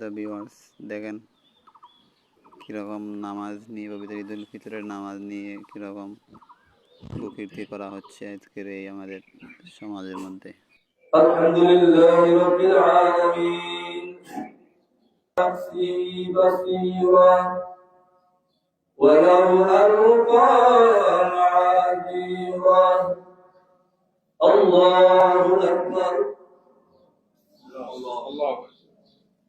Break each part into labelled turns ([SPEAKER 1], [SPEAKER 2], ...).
[SPEAKER 1] সম্মানিত ভিউয়ার্স দেখেন কীরকম নামাজ নিয়ে পবিত্র উল ফিতরের নামাজ নিয়ে কীরকম প্রকৃতি করা হচ্ছে আজকের এই আমাদের সমাজের মধ্যে।
[SPEAKER 2] আল্লাহ আল্লাহ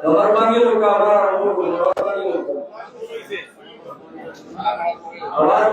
[SPEAKER 2] Nomor panggil kamar Abar,